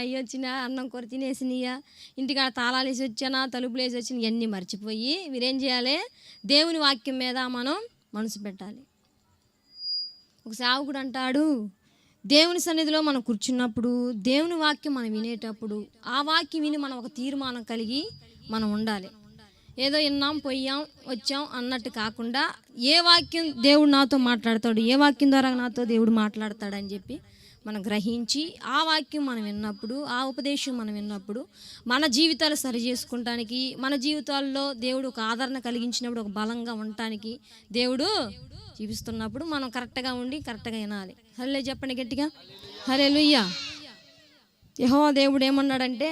అయ్యి వచ్చినా అన్నం కూర తినేసినాయ ఇంటికాడ తాళాలు వేసి వచ్చానా తలుపులు వేసి వచ్చిన ఇవన్నీ మర్చిపోయి మీరేం చేయాలి? దేవుని వాక్యం మీద మనం మనసు పెట్టాలి. ఒక సేవకుడు అంటాడు దేవుని సన్నిధిలో మనం కూర్చున్నప్పుడు దేవుని వాక్యం మనం వినేటప్పుడు ఆ వాక్యం విని మనం ఒక తీర్మానం కలిగి మనం ఉండాలి. ఏదో విన్నాం పోయాం వచ్చాం అన్నట్టు కాకుండా ఏ వాక్యం దేవుడు నాతో మాట్లాడతాడు ఏ వాక్యం ద్వారా నాతో దేవుడు మాట్లాడతాడని చెప్పి మనం గ్రహించి ఆ వాక్యం మనం విన్నప్పుడు ఆ ఉపదేశం మనం విన్నప్పుడు మన జీవితాలు సరి చేసుకుంటానికి మన జీవితాల్లో దేవుడు ఒక ఆదరణ కలిగించినప్పుడు ఒక బలంగా ఉండటానికి దేవుడు జీవిస్తున్నప్పుడు మనం కరెక్ట్గా ఉండి కరెక్ట్గా వినాలి. హలే చెప్పండి గట్టిగా. హలే లుయ్యా యహో దేవుడు ఏమన్నాడంటే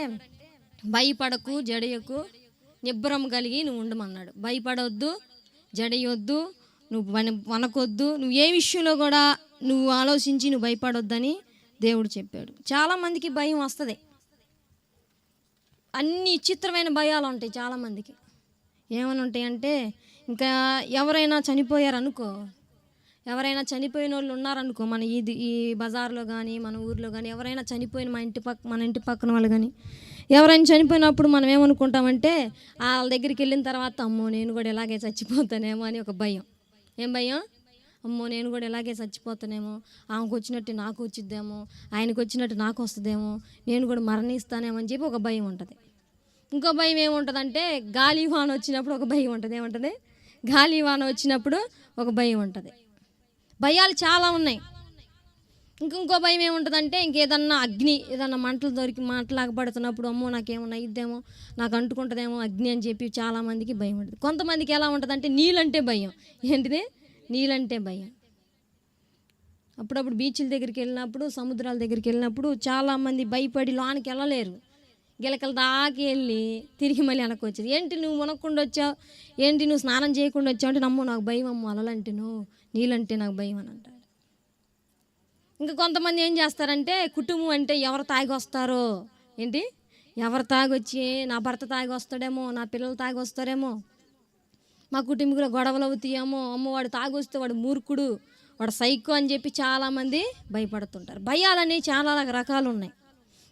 భయపడకు జడయకు నిబ్బరం కలిగి నువ్వు ఉండమన్నాడు. భయపడవద్దు జడయొద్దు నువ్వు వన వనకొద్దు నువ్వు ఏ విషయంలో కూడా నువ్వు ఆలోచించి నువ్వు భయపడొద్దని దేవుడు చెప్పాడు. చాలామందికి భయం వస్తుంది. అన్ని చిత్రమైన భయాలు ఉంటాయి చాలామందికి ఏమని ఉంటాయంటే ఇంకా ఎవరైనా చనిపోయారనుకో ఎవరైనా చనిపోయిన వాళ్ళు ఉన్నారనుకో మన ఇది ఈ బజార్లో కానీ మన ఊర్లో కానీ ఎవరైనా చనిపోయిన మా ఇంటి పక్క మన ఇంటి పక్కన వాళ్ళు కానీ ఎవరైనా చనిపోయినప్పుడు మనం ఏమనుకుంటామంటే వాళ్ళ దగ్గరికి వెళ్ళిన తర్వాత అమ్మో నేను కూడా ఇలాగే చచ్చిపోతానేమో అని ఒక భయం. ఏం భయం? అమ్మో నేను కూడా ఇలాగే చచ్చిపోతానేమో ఆమెకు వచ్చినట్టు నాకు వచ్చిద్దేమో ఆయనకు వచ్చినట్టు నాకు వస్తుందేమో నేను కూడా మరణిస్తానేమో అని చెప్పి ఒక భయం ఉంటుంది. ఇంకో భయం ఏముంటుందంటే గాలి వాన వచ్చినప్పుడు ఒక భయం ఉంటుంది. ఏముంటుంది? గాలి వాన వచ్చినప్పుడు ఒక భయం ఉంటుంది. భయాలు చాలా ఉన్నాయి. ఇంకొంకో భయం ఏముంటుందంటే ఇంకేదన్నా అగ్ని ఏదన్నా మంటలు దొరికి మంటలాగా పడుతున్నప్పుడు అమ్మో నాకేమన్నా ఇద్దేమో నాకు అంటుకుంటుందేమో అగ్ని అని చెప్పి చాలామందికి భయం ఉంటుంది. కొంతమందికి ఎలా ఉంటుందంటే నీళ్ళంటే భయం. ఏంటిది? నీళ్ళంటే భయం. అప్పుడప్పుడు బీచ్ల దగ్గరికి వెళ్ళినప్పుడు సముద్రాల దగ్గరికి వెళ్ళినప్పుడు చాలామంది భయపడి లోనికి వెళ్ళలేరు. గిలకల దాకి వెళ్ళి తిరిగి మళ్ళీ వెనక్కి వచ్చేది. ఏంటి నువ్వు మునక్కుండా వచ్చావు? ఏంటి నువ్వు స్నానం చేయకుండా వచ్చావు అంటే నమ్ము నాకు భయం అమ్మ అలలంటే నువ్వు నీళ్ళంటే నాకు భయం అని అంటాడు ఇంకా కొంతమంది ఏం చేస్తారంటే కుటుంబం అంటే ఎవరు తాగి వస్తారో? ఏంటి? ఎవరు తాగొచ్చి నా భర్త తాగి వస్తాడేమో నా పిల్లలు తాగి వస్తారేమో? మా కుటుంబంలో గొడవలు అవుతాయేమో అమ్మ వాడు తాగొస్తే వాడు మూర్ఖుడు వాడు సైకో అని చెప్పి చాలామంది భయపడుతుంటారు. భయాలనేవి చాలా రకాలు ఉన్నాయి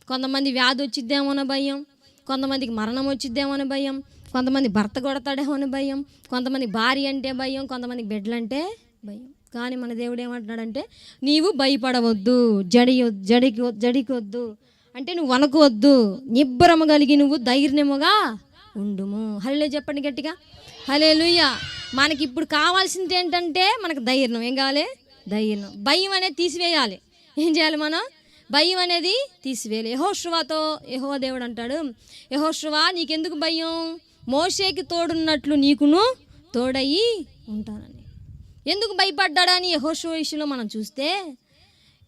కొంతమంది వ్యాధి వచ్చిద్దేమో అనే భయం కొంతమందికి మరణం వచ్చిద్దేమో అనే భయం కొంతమంది భర్త కొడతాడేమో అనే భయం కొంతమంది భార్య అంటే భయం కొంతమంది బిడ్డలంటే భయం. కానీ మన దేవుడు ఏమంటున్నాడంటే నీవు భయపడవద్దు జడి జడికి జడికొద్దు అంటే నువ్వు వనకొవద్దు నిబ్బరము కలిగి నువ్వు ధైర్యముగా ఉండుము. హలే చెప్పండి గట్టిగా. హలే మనకి ఇప్పుడు కావాల్సింది ఏంటంటే మనకు ధైర్యం. ఏం కావాలి? ధైర్యం. భయం అనేది తీసివేయాలి. ఏం చేయాలి మనం? భయం అనేది తీసివేయాలి. యహోశ్రువాతో యహో దేవుడు అంటాడు యహోశ్రువా నీకెందుకు భయం? మోషేకి తోడున్నట్లు నీకును తోడయి ఉంటానని. ఎందుకు భయపడ్డాడని యహోషువ విషయంలో మనం చూస్తే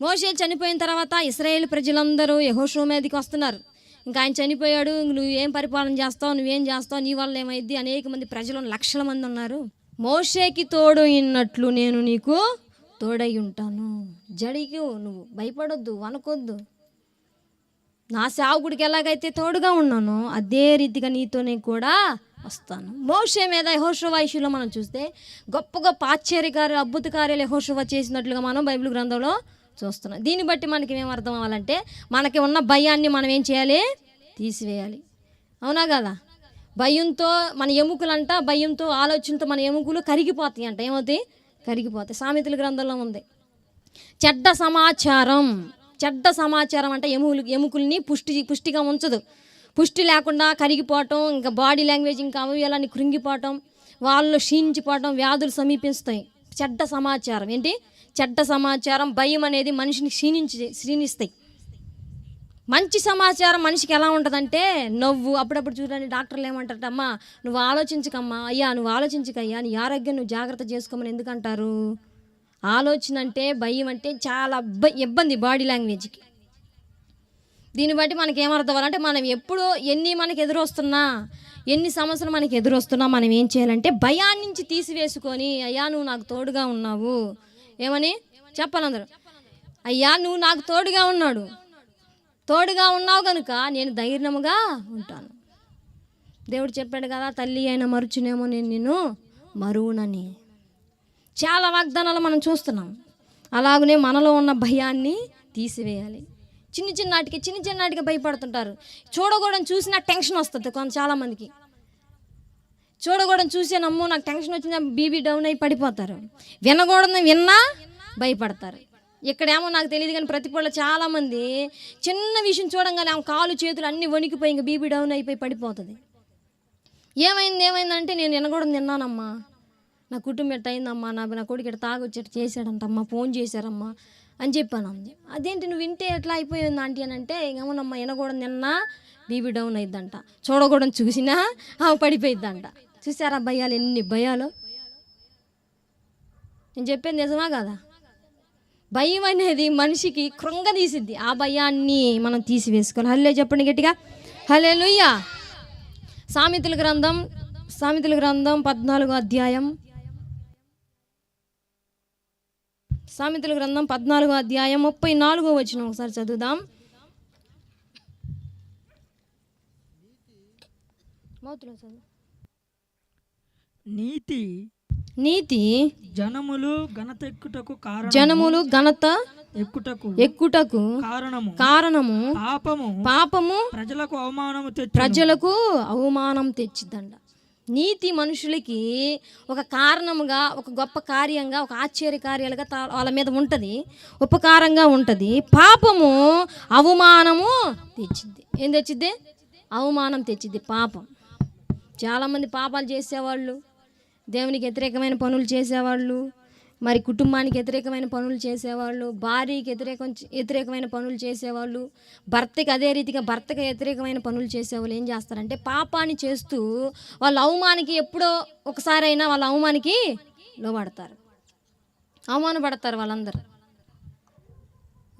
మోషే చనిపోయిన తర్వాత ఇస్రాయేల్ ప్రజలందరూ యహోషువ మీదకి వస్తున్నారు. ఇంకా ఆయన చనిపోయాడు నువ్వు ఏం పరిపాలన చేస్తావు నువ్వేం చేస్తావు నీ వల్ల ఏమైంది? అనేక మంది ప్రజలు లక్షల మంది ఉన్నారు. మోషేకి తోడు ఇన్నట్లు నేను నీకు తోడై ఉంటాను. జడికి నువ్వు భయపడొద్దు వనకొద్దు నా సేవకుడికి ఎలాగైతే తోడుగా ఉన్నానో అదే రీతిగా నీతోనే కూడా వస్తాను. మోషే మీద యహోషవ మనం చూస్తే గొప్ప గొప్ప ఆశ్చర్యకారు అద్భుత కార్యాలు యహోషవ చేసినట్లుగా మనం బైబిల్ గ్రంథంలో చూస్తున్నాం. దీన్ని బట్టి మనకి ఏం అర్థం అవ్వాలంటే మనకి ఉన్న భయాన్ని మనం ఏం చేయాలి? తీసివేయాలి. అవునా కదా? భయంతో మన ఎముకలంట భయంతో ఆలోచనతో మన ఎముకలు కరిగిపోతాయి అంట ఏమవుతాయి కరిగిపోతాయి. సామెతల గ్రంథంలో ఉంది. చెడ్డ సమాచారం. చెడ్డ సమాచారం అంటే ఎముకలు ఎముకల్ని పుష్టి పుష్టిగా ఉంచదు. పుష్టి లేకుండా కరిగిపోవటం ఇంకా బాడీ లాంగ్వేజ్ ఇంకా అవయవాలన్నీ కృంగిపోవటం వాళ్ళు క్షీణించిపోవటం వ్యాధులు సమీపిస్తాయి. చెడ్డ సమాచారం. ఏంటి? చెడ్డ సమాచారం భయం అనేది మనిషిని క్షీణించి క్షీణిస్తాయి. మంచి సమాచారం మనిషికి ఎలా ఉంటుందంటే నవ్వు. అప్పుడప్పుడు చూడండి డాక్టర్లు ఏమంటారట అమ్మా నువ్వు ఆలోచించకమ్మా. అయ్యా నువ్వు ఆలోచించకయ్యా. నీ ఆరోగ్యం నువ్వు జాగ్రత్త చేసుకోమని ఎందుకంటారు? ఆలోచన అంటే భయం అంటే చాలా ఇబ్బంది బాడీ లాంగ్వేజ్కి. దీన్ని బట్టి మనకి ఏమర్థం అవ్వాలంటే మనం ఎప్పుడు ఎన్ని మనకి ఎదురొస్తున్నా ఎన్ని సమస్యలు మనకి ఎదురొస్తున్నా మనం ఏం చేయాలంటే భయాన్నించి తీసివేసుకొని అయ్యా నువ్వు నాకు తోడుగా ఉన్నావు. ఏమని? చెప్పాలి అందరూ. అయ్యా నువ్వు నాకు తోడుగా ఉన్నాడు. తోడుగా ఉన్నావు కనుక నేను ధైర్యముగా ఉంటాను. దేవుడు చెప్పాడు కదా తల్లి అయిన మరుచునేమో నేను నిన్ను మరువునని. చాలా వాగ్దానాలు మనం చూస్తున్నాం. అలాగనే మనలో ఉన్న భయాన్ని తీసివేయాలి. చిన్న చిన్నాటికి చిన్న చిన్నాటికి భయపడుతుంటారు. చూడకూడని చూసినా టెన్షన్ వస్తుంది కొంత చాలామందికి చూడకూడని నమ్ము నాకు టెన్షన్ వచ్చిందా బీబీ డౌన్ అయి పడిపోతారు. వినకూడదని విన్నా భయపడతారు. ఇక్కడేమో నాకు తెలియదు కానీ ప్రతి పూట చాలామంది చిన్న విషయం చూడంగానే ఆమె కాలు చేతులు అన్నీ వణికిపోయి ఇంకా బీబీ డౌన్ అయిపోయి పడిపోతుంది. ఏమైంది ఏమైందంటే నేను వినకూడదు తిన్నానమ్మా నా కుటుంబం ఎట్ట అయిందమ్మా? నా నా కొడుకు ఇట్లా తాగొచ్చేట చేశాడంటమ్మా ఫోన్ చేశారమ్మా అని చెప్పాను. అంది అదేంటి నువ్వు వింటే ఎట్లా అయిపోయింది ఆంటీ అని అంటే ఏమోనమ్మా వినకూడదు నిన్న బీబీ డౌన్ అయిద్దంట. చూడకూడదు చూసినా ఆమె పడిపోయిద్దంట. చూసారా భయాలు ఎన్ని భయాలు? నేను చెప్పేది నిజమా కదా? భయం అనేది మనిషికి కృంగదీసిద్ది ఆ భయాన్ని మనం తీసివేసుకోవాలి. హల్లే చెప్పండి గట్టిగా. హలే లుయ్యా సామెతల గ్రంథం సామెతల గ్రంథం పద్నాలుగో అధ్యాయం. సామెతల గ్రంథం పద్నాలుగో అధ్యాయం ముప్పై నాలుగో వచ్చిన ఒకసారి చదువుదాం. మౌతులో చదువు. నీతి నీతి జనములు ఘనత ఎక్కుటకు కారణం జనములు ఘనత ఎక్కుటకు ఎక్కుటకు కారణము. కారణము పాపము. పాపము ప్రజలకు అవమానము తెచ్చు ప్రజలకు అవమానం తెచ్చిద్దండ నీతి మనుషులకి ఒక కారణముగా ఒక గొప్ప కార్యంగా ఒక ఆశ్చర్య కార్యాలుగా వాళ్ళ మీద ఉంటుంది ఉపకారంగా ఉంటుంది. పాపము అవమానము తెచ్చిద్ది. ఏం తెచ్చిద్ది? అవమానం తెచ్చిద్ది పాపం. చాలామంది పాపాలు చేసేవాళ్ళు. దేవునికి వ్యతిరేకమైన పనులు చేసేవాళ్ళు మరి కుటుంబానికి వ్యతిరేకమైన పనులు చేసేవాళ్ళు భార్యకి వ్యతిరేకం వ్యతిరేకమైన పనులు చేసేవాళ్ళు భర్తకి అదే రీతిగా భర్తకి వ్యతిరేకమైన పనులు చేసేవాళ్ళు ఏం చేస్తారంటే పాపాన్ని చేస్తూ వాళ్ళ అవమానికి ఎప్పుడో ఒకసారైనా వాళ్ళ అవమానికి లోబడతారు. అవమానపడతారు వాళ్ళందరూ.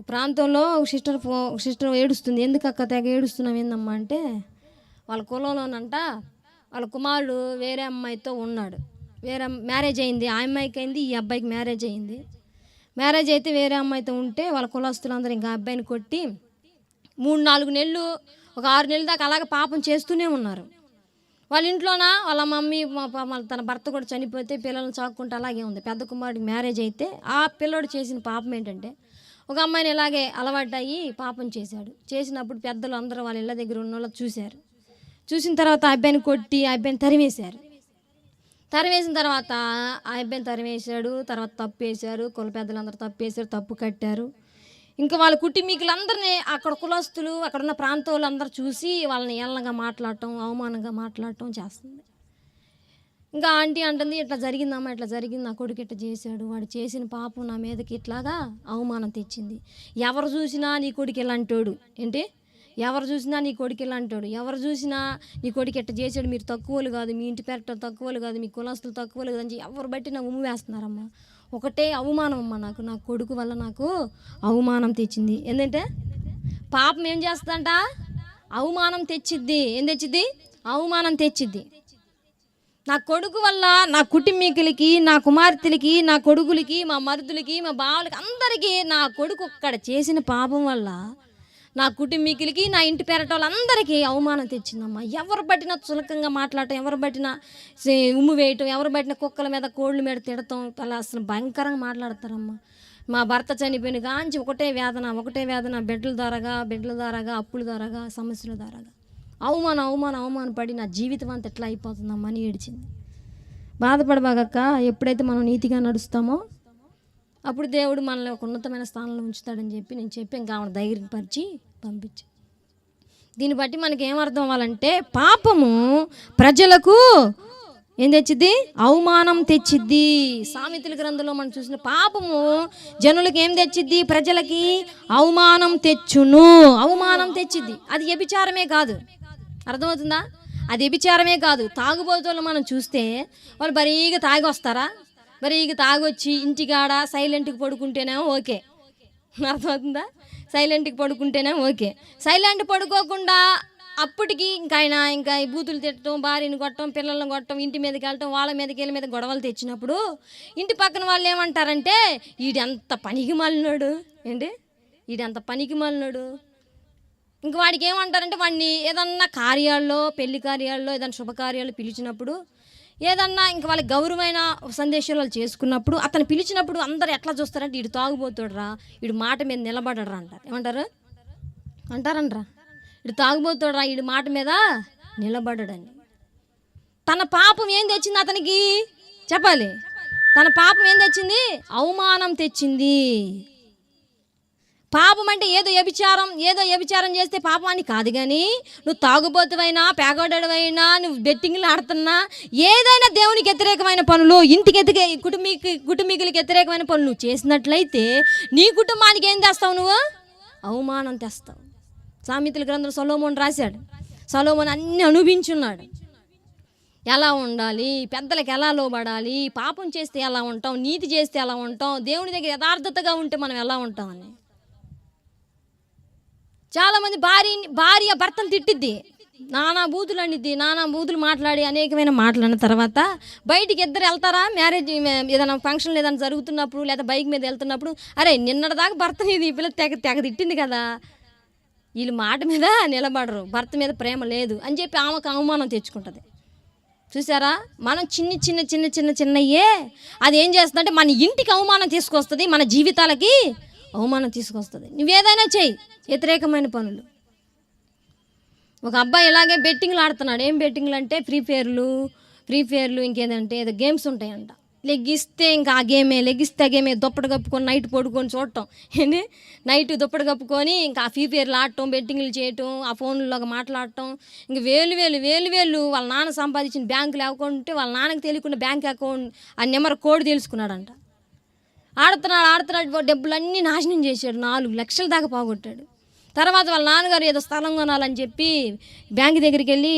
ఒక ప్రాంతంలో ఒక సిస్టర్ ఫో సిస్టర్ ఏడుస్తుంది ఎందుకు అక్క తెగ ఏడుస్తున్నాం ఏందమ్మా? అంటే వాళ్ళ కులంలోనంట వాళ్ళ కుమారుడు వేరే అమ్మాయితో ఉన్నాడు. వేరే మ్యారేజ్ అయింది. ఆ అమ్మాయికి అయింది ఈ అబ్బాయికి మ్యారేజ్ అయింది. మ్యారేజ్ అయితే వేరే అమ్మాయితో ఉంటే వాళ్ళ కులస్తులందరూ ఇంకా అబ్బాయిని కొట్టి మూడు నాలుగు నెలలు ఒక ఆరు నెలల దాకా అలాగ పాపం చేస్తూనే ఉన్నారు. వాళ్ళ ఇంట్లోన? వాళ్ళ మమ్మీ మా తన భర్త కూడా చనిపోతే పిల్లల్ని చాక్కుంటే అలాగే ఉంది. పెద్ద కుమారుడికి మ్యారేజ్ అయితే ఆ పిల్లోడు చేసిన పాపం ఏంటంటే ఒక అమ్మాయిని ఇలాగే అలవాటయ్యి పాపం చేశాడు. చేసినప్పుడు పెద్దలు అందరూ వాళ్ళ ఇళ్ళ దగ్గర ఉన్న వాళ్ళు చూశారు. చూసిన తర్వాత ఆ అబ్బాయిని కొట్టి ఆ అబ్బాయిని తరిమేశారు. తరివేసిన తర్వాత ఆ అబ్బాయిని తరివేశాడు తర్వాత తప్పు వేశారు కుల పెద్దలందరూ తప్పు వేశారు తప్పు కట్టారు. ఇంకా వాళ్ళ కుటుంబీకులందరినీ అక్కడ కులస్తులు అక్కడ ఉన్న ప్రాంతాలందరూ చూసి వాళ్ళని ఏళ్ళగా మాట్లాడటం అవమానంగా మాట్లాడటం చేస్తుంది. ఇంకా ఆంటీ అంటుంది ఇట్లా జరిగిందమ్మా ఇట్లా జరిగింది నా కొడుకు ఇట్లా చేశాడు వాడు చేసిన పాపం నా మీదకి ఇట్లాగా అవమానం తెచ్చింది. ఎవరు చూసినా నీ కొడుకు ఇలాంటోడు. ఏంటి? ఎవరు చూసినా నీ కొడుకు ఇలాంటోడు. ఎవరు చూసినా నీ కొడుకు ఎట్ట చేసాడు మీరు తక్కువలు కాదు మీ ఇంటి పెరట తక్కువలు కాదు మీ కులస్తులు తక్కువలు కాదు అని చెప్పి ఎవరు బట్టి నాకు ఉమ్ము వేస్తున్నారమ్మా. ఒకటే అవమానం అమ్మా నాకు. నా కొడుకు వల్ల నాకు అవమానం తెచ్చింది. ఏంటంటే పాపం ఏం చేస్తుందంట? అవమానం తెచ్చిద్ది. ఏం తెచ్చిద్ది? అవమానం తెచ్చిద్ది. నా కొడుకు వల్ల నా కుటుంబీకులకి నా కుమార్తెలకి నా కొడుకులకి మా మరుదులకి మా బావులకి అందరికీ నా కొడుకు ఒక్కడ చేసిన పాపం వల్ల నా కుటుంబీకులకి నా ఇంటి పేరట వాళ్ళందరికీ అవమానం తెచ్చిందమ్మా. ఎవరు పట్టినా చులకంగా మాట్లాడటం ఎవరు పట్టినా సే- ఉమ్ము వేయటం ఎవరు పట్టిన కుక్కల మీద కోళ్ళ మీద తిడటం అలా అసలు భయంకరంగా మాట్లాడతారమ్మా. మా భర్త చనిపోయిన కాంచి ఒకటే వేదన ఒకటే వేదన బిడ్డల ద్వారాగా బిడ్డల ద్వారాగా అప్పుల ద్వారాగా సమస్యల ద్వారాగా. అవమానం అవమానం అవమానం పడి నా జీవితం అంత ఎట్లా అయిపోతుందమ్మా అని ఏడిచింది. బాధపడబాగక్క ఎప్పుడైతే మనం నీతిగా నడుస్తామో అప్పుడు దేవుడు మనల్ని ఒక ఉన్నతమైన స్థానంలో ఉంచుతాడని చెప్పి నేను చెప్పి ఇంకా ఆమె ధైర్యపరిచి పంపించి. దీన్ని బట్టి మనకి ఏం అర్థం అవ్వాలంటే పాపము ప్రజలకు ఏం తెచ్చిద్ది? అవమానం తెచ్చిద్ది. సామెతల గ్రంథంలో మనం చూసిన పాపము జనులకు ఏం తెచ్చిద్ది? ప్రజలకి అవమానం తెచ్చును. అవమానం తెచ్చిద్ది. అది వ్యభిచారమే కాదు. అర్థమవుతుందా? అది వ్యభిచారమే కాదు. తాగుబోతులు మనం చూస్తే వాళ్ళు బరీగా తాగి వస్తారా? మరి ఇక తాగొచ్చి ఇంటికాడ సైలెంట్కి పడుకుంటేనేమో ఓకే. అర్థమవుతుందా? సైలెంట్కి పడుకుంటేనే ఓకే. సైలెంట్ పడుకోకుండా అప్పటికి ఇంకా ఆయన ఇంకా బూతులు తిట్టడం భార్యని కొట్టడం పిల్లల్ని కొట్టడం ఇంటి మీదకి వెళ్ళటం వాళ్ళ మీదకి వీళ్ళ మీద గొడవలు తెచ్చినప్పుడు ఇంటి పక్కన వాళ్ళు ఏమంటారంటే ఈడెంత పనికి మాలినాడు. ఏంటి? ఈడెంత పనికి మాలినాడు? ఇంక వాడికి ఏమంటారంటే వాడిని ఏదన్నా కార్యాల్లో పెళ్ళి కార్యాల్లో ఏదైనా శుభకార్యాలు పిలిచినప్పుడు ఏదన్నా ఇంక వాళ్ళకి గౌరవమైన సందేశాలు వాళ్ళు చేసుకున్నప్పుడు అతను పిలిచినప్పుడు అందరు ఎట్లా చూస్తారంటే వీడు తాగుబోతుడరా ఇడు మాట మీద నిలబడరా అంటారు. ఏమంటారు? అంటారంట్రా. ఇటు తాగుబోతుడరా ఇడు మాట మీద నిలబడడని తన పాపం ఏం తెచ్చింది అతనికి? చెప్పాలి. తన పాపం ఏం తెచ్చింది? అవమానం తెచ్చింది. పాపం అంటే ఏదో వ్యభిచారం ఏదో వ్యభిచారం చేస్తే పాపం అని కాదు కానీ నువ్వు తాగుబోతువైనా పేగోడవైనా నువ్వు బెట్టింగ్లు ఆడుతున్నా ఏదైనా దేవునికి వ్యతిరేకమైన పనులు ఇంటికి వ్యతిరే కుటుంబీకి కుటుంబీకులకి వ్యతిరేకమైన పనులు నువ్వు చేసినట్లయితే నీ కుటుంబానికి ఏం తెస్తావు నువ్వు? అవమానం తెస్తావు. సామెతల గ్రంథం సొలోమోన్ రాశాడు. సొలోమోన్ అన్ని అనుభవించున్నాడు. ఎలా ఉండాలి? పెద్దలకు ఎలా లోబడాలి? పాపం చేస్తే ఎలా ఉంటాం? నీతి చేస్తే ఎలా ఉంటాం? దేవుని దగ్గర యథార్థతగా ఉంటే మనం ఎలా ఉంటామని? చాలామంది భార్య భార్య భర్తను తిట్టిద్ది. నానా బూతులు అనిద్ది నానా బూతులు మాట్లాడి అనేకమైన మాటలు అన్న తర్వాత బయటికి ఇద్దరు వెళ్తారా? మ్యారేజ్ ఏదైనా ఫంక్షన్ ఏదైనా జరుగుతున్నప్పుడు లేదా బైక్ మీద వెళ్తున్నప్పుడు అరే నిన్నటిదాకా భర్త ఇది పిల్ల తెగ తెగ తిట్టింది కదా. వీళ్ళు మాట మీద నిలబడరు భర్త మీద ప్రేమ లేదు అని చెప్పి ఆమెకు అవమానం తెచ్చుకుంటుంది. చూసారా? మనం చిన్న చిన్న చిన్న చిన్న చిన్నయ్యే అది ఏం చేస్తుందంటే మన ఇంటికి అవమానం తీసుకొస్తుంది మన జీవితాలకి. అవమానం తీసుకొస్తుంది. నువ్వేదైనా చెయ్యి. వ్యతిరేకమైన పనులు. ఒక అబ్బాయి ఇలాగే బెట్టింగ్లు ఆడుతున్నాడు. ఏం బెట్టింగ్లు అంటే ఫ్రీ ఫైర్లు ఫ్రీ ఫైర్లు ఇంకేదంటే ఏదో గేమ్స్ ఉంటాయంట. లెగ్గిస్తే ఇంకా ఆ గేమే లెగ్గిస్తే ఆ గేమే దుప్పటి కప్పుకొని నైట్ పడుకొని చూడటం. ఏంటి నైట్ దుప్పటి కప్పుకొని ఇంకా ఆ ఫ్రీ ఫైర్లు ఆడటం బెట్టింగ్లు చేయటం ఆ ఫోన్లో మాట్లాడటం. ఇంక వేలు వేలు వేలు వేలు వాళ్ళ నాన్న సంపాదించిన బ్యాంకులు అకౌంట్ వాళ్ళ నాన్నకి తెలియకుండా బ్యాంక్ అకౌంట్ ఆ నెంబర్ కోడ్ తెలుసుకున్నాడంట. ఆడుతున్నాడు ఆడుతున్నాడు డబ్బులన్నీ నాశనం చేశాడు నాలుగు లక్షల దాకా పోగొట్టాడు. తర్వాత వాళ్ళ నాన్నగారు ఏదో స్థలం కొనాలని చెప్పి బ్యాంక్ దగ్గరికి వెళ్ళి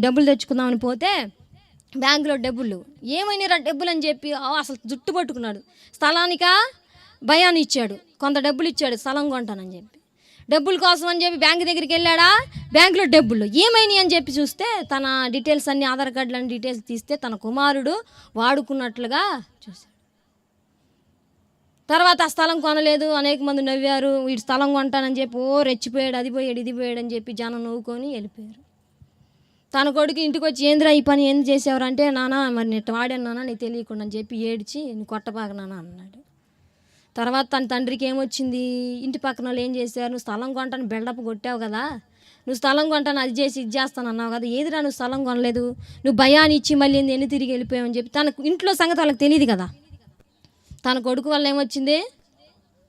డబ్బులు తెచ్చుకుందామని పోతే బ్యాంకులో డబ్బులు. ఏమైనా డబ్బులు అని చెప్పి అసలు జుట్టు పట్టుకున్నాడు. స్థలానికా? భయాన్ని ఇచ్చాడు. కొంత డబ్బులు ఇచ్చాడు స్థలం కొంటానని చెప్పి. డబ్బుల కోసం అని చెప్పి బ్యాంక్ దగ్గరికి వెళ్ళాడా? బ్యాంకులో డబ్బులు. ఏమైనాయి అని చెప్పి చూస్తే తన డీటెయిల్స్ అన్ని ఆధార్ కార్డులని డీటెయిల్స్ తీస్తే తన కుమారుడు వాడుకున్నట్లుగా చూశాడు. తర్వాత ఆ స్థలం కొనలేదు. అనేక మంది నవ్వారు వీడు స్థలం కొంటానని చెప్పి ఓ రెచ్చిపోయాడు అది పోయాడు ఇది పోయాడు అని చెప్పి జనం నవ్వుకొని వెళ్ళిపోయారు. తన కొడుకు ఇంటికి వచ్చి ఏందిరా ఈ పని ఎందుకు చేసేవారు? అంటే నానా మరి నేను వాడాను నాన్న నీకు తెలియకుండా అని చెప్పి ఏడ్చి నేను కొట్టబాక నాన్న అన్నాడు. తర్వాత తన తండ్రికి ఏమొచ్చింది? ఇంటి పక్కన వాళ్ళు ఏం చేశారు? నువ్వు స్థలం కొంటాను బిల్డప్ కొట్టావు కదా. నువ్వు స్థలం కొంటాను అది చేసి ఇది చేస్తాను అన్నావు కదా. ఏదిరా నువ్వు స్థలం కొనలేదు? నువ్వు భయాన్ని ఇచ్చి మళ్ళీ ఎన్ని తిరిగి వెళ్ళిపోయావు అని చెప్పి తనకు ఇంట్లో సంగతి వాళ్ళకి తెలియదు కదా. తన కొడుకు వల్ల ఏమొచ్చింది?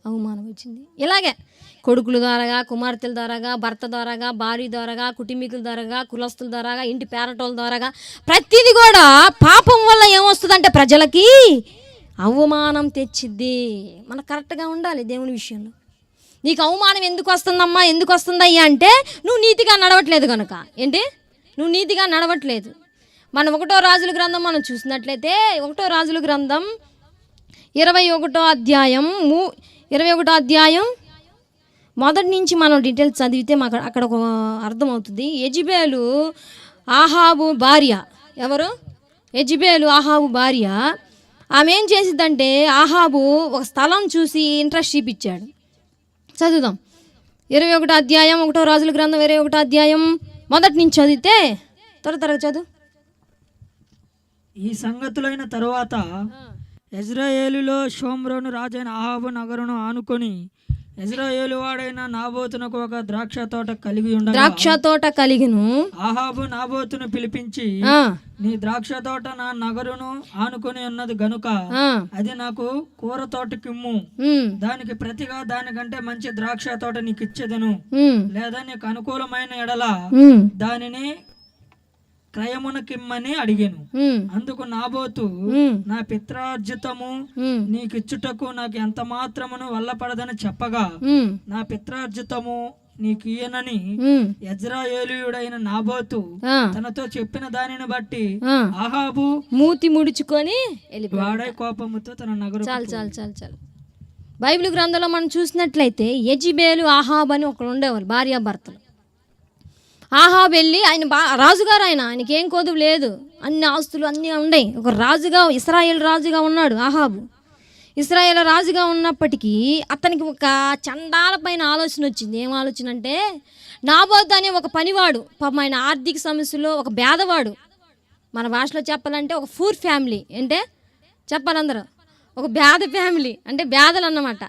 అవమానం వచ్చింది. ఇలాగే కొడుకుల ద్వారాగా కుమార్తెల ద్వారాగా భర్త ద్వారాగా భార్య ద్వారాగా కుటుంబీకుల ద్వారాగా కులస్తుల ద్వారాగా ఇంటి పేరటోల ద్వారాగా ప్రతిదీ కూడా పాపం వల్ల ఏమొస్తుందంటే ప్రజలకి అవమానం తెచ్చిద్ది. మనకు కరెక్ట్గా ఉండాలి దేవుని విషయంలో. నీకు అవమానం ఎందుకు వస్తుందమ్మా? ఎందుకు వస్తుందయ్యా అంటే నువ్వు నీతిగా నడవట్లేదు కనుక. ఏంటి? నువ్వు నీతిగా నడవట్లేదు. మనం ఒకటో రాజుల గ్రంథం మనం చూసినట్లయితే ఒకటో రాజుల గ్రంథం ఇరవై ఒకటో అధ్యాయం మూ ఇరవై ఒకటో అధ్యాయం. మొదటి నుంచి మనం డీటెయిల్స్ చదివితే మాకు అక్కడ ఒక అర్థమవుతుంది. ఎజిబేలు ఆహాబు భార్య. ఎవరు? ఎజిబేలు ఆహాబు భార్య. ఆమె ఏం చేసిద్దంటే ఆహాబు ఒక స్థలం చూసి ఇంట్రెస్ట్ చూపించాడు. చదువుదాం. ఇరవై ఒకటో అధ్యాయం ఒకటో రాజుల గ్రంథం ఇరవై ఒకటో అధ్యాయం. మొదటి నుంచి చదివితే త్వర త్వరగా చదువు. ఈ సంగతులైన తరువాత ఇజ్రాయేలులో షోమ్రోను రాజైన ఆహాబు నగరును ఆనుకొని ఇజ్రాయేలు వాడైన నాబోతునకు ఒక ద్రాక్ష తోట కలిగి ఉండగా ద్రాక్ష తోట కలిగిను. ఆహాబు నాబోతును పిలిపించి నీ ద్రాక్ష తోట నా నగరును ఆనుకొని ఉన్నది గనుక అది నాకు కూర తోటకిమ్ము. దానికి ప్రతిగా దానికంటే మంచి ద్రాక్ష తోట నీకు ఇచ్చేదను లేదా నీకు అనుకూలమైన ఎడల దానిని క్రయమునకిమ్మని అడిగాను. అందుకు నాబోతు నా పిత్రార్జితము నీకిచ్చుటకు నాకు ఎంత మాత్రమును వల్లపడదని చెప్పగా నా పిత్రార్జితము నీకు ఉమ్, యజ్రాయేలుయుడైన నాబోతు తనతో చెప్పిన దానిని బట్టి. ఆహాబు మూతి ముడుచుకొని వాడే కోపముతో తన నగరు చాలు చాలు చాలు చాలు. బైబిల్ గ్రంథంలో మనం చూసినట్లయితే యజిబేలు ఆహాబ్ అని ఒకరు ఉండేవారు భార్యాభర్తలు. ఆహా వెళ్ళి ఆయన బా రాజుగారు ఆయన ఆయనకి ఏం కోదువు లేదు. అన్ని ఆస్తులు అన్నీ ఉన్నాయి ఒక రాజుగా ఇస్రాయేల్ రాజుగా ఉన్నాడు ఆహాబు ఇస్రాయేల్ రాజుగా ఉన్నప్పటికీ అతనికి ఒక చండాల పైన ఆలోచన వచ్చింది. ఏం ఆలోచన అంటే నాబోద్ అనే ఒక పనివాడు పాపం ఆయన ఆర్థిక సమస్యలో ఒక బేదవాడు. మన భాషలో చెప్పాలంటే ఒక ఫూర్ ఫ్యామిలీ. అంటే చెప్పాలందరూ. ఒక బేద ఫ్యామిలీ. అంటే బేదలు అన్నమాట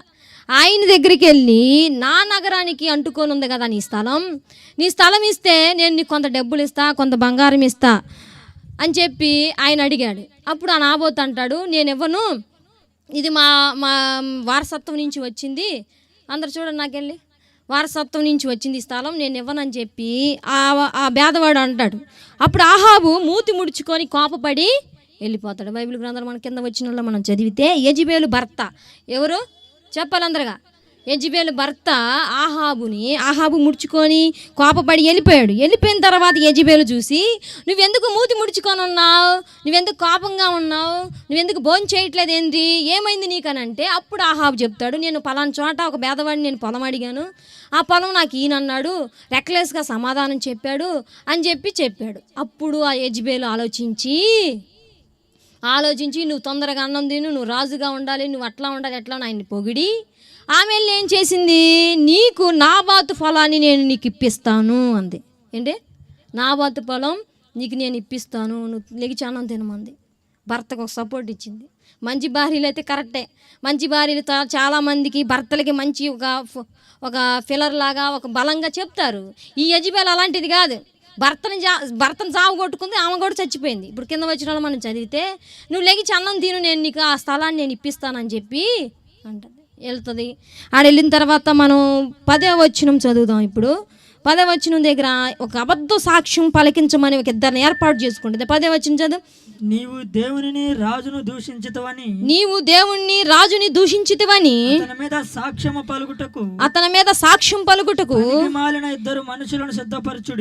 ఆయన దగ్గరికి వెళ్ళి నా నగరానికి అంటుకొని ఉంది కదా నీ స్థలం. నీ స్థలం ఇస్తే నేను నీకు కొంత డబ్బులు ఇస్తా కొంత బంగారం ఇస్తా అని చెప్పి ఆయన అడిగాడు. అప్పుడు ఆ నాబోతు అంటాడు నేను ఇవ్వను ఇది మా మా వారసత్వం నుంచి వచ్చింది. అందరు చూడండి నాకెళ్ళి వారసత్వం నుంచి వచ్చింది ఈ స్థలం నేను ఇవ్వనని చెప్పి ఆ ఆ పేదవాడు అంటాడు. అప్పుడు ఆహాబు మూతి ముడుచుకొని కోపపడి వెళ్ళిపోతాడు. బైబిల్ గ్రంథాలు మన కింద వచ్చిన వాళ్ళు మనం చదివితే యజిబేలు భర్త. ఎవరు? చెప్పాలందరగా. యజ్బేలు భర్త ఆహాబుని ఆహాబు ముడుచుకొని కోపపడి వెళ్ళిపోయాడు. వెళ్ళిపోయిన తర్వాత యజ్బేలు చూసి నువ్వెందుకు మూతి ముడుచుకొని ఉన్నావు నువ్వెందుకు కోపంగా ఉన్నావు? నువ్వెందుకు భోజనం చేయట్లేదు ఏంటి? ఏమైంది నీకనంటే అప్పుడు ఆహాబు చెప్తాడు నేను పలానా చోట ఒక పేదవాడిని నేను పొలం అడిగాను. ఆ పొలం నాకు ఈయనన్నాడు రెక్లెస్గా సమాధానం చెప్పాడు అని చెప్పి చెప్పాడు. అప్పుడు ఆ యజ్బేలు ఆలోచించి ఆలోచించి నువ్వు తొందరగా అన్నం తిను నువ్వు రాజుగా ఉండాలి నువ్వు అట్లా ఉండాలి ఎట్లా అని ఆయన్ని పొగిడి ఆమె ఏం చేసింది? నీకు నాబాతు ఫలాన్ని నేను నీకు ఇప్పిస్తాను అంది. ఏంటి? నాబాతు పొలం నీకు నేను ఇప్పిస్తాను నువ్వు లెగిచి అన్నం తినమంది. భర్తకు ఒక సపోర్ట్ ఇచ్చింది. మంచి భార్యలు అయితే కరెక్టే. మంచి భార్యలు చాలామందికి భర్తలకి మంచి ఒక ఫ- ఒక ఫిల్లర్ లాగా ఒక బలంగా చెప్తారు. ఈ యజ్బేల్ అలాంటిది కాదు. భర్తని జా భర్తను చావు కొట్టుకుంది ఆమె కూడా చచ్చిపోయింది. ఇప్పుడు కింద వచ్చిన వాళ్ళు మనం చదివితే నువ్వు లెగిచి అన్నం తిను నేను నీకు ఆ స్థలాన్ని నేను ఇప్పిస్తానని చెప్పి అంటది. వెళ్తుంది ఆడ వెళ్ళిన తర్వాత మనం పదే వచ్చినం చదువుదాం ఇప్పుడు. పదే వచ్చిన దగ్గర ఒక అబద్ధ సాక్ష్యం పలికించమని ఒక ఇద్దరిని ఏర్పాటు చేసుకుంటుంది. పదే వచ్చిన చదువు. నీవు దేవునిని రాజును దూషించుతవని నీవు దేవుణ్ణి రాజుని దూషించితివని అతని మీద సాక్ష్యము పలుకుటకు అతని మీద సాక్ష్యం పలుకుటకు మాలిన ఇద్దరు మనుషులను సిద్ధపరచుడి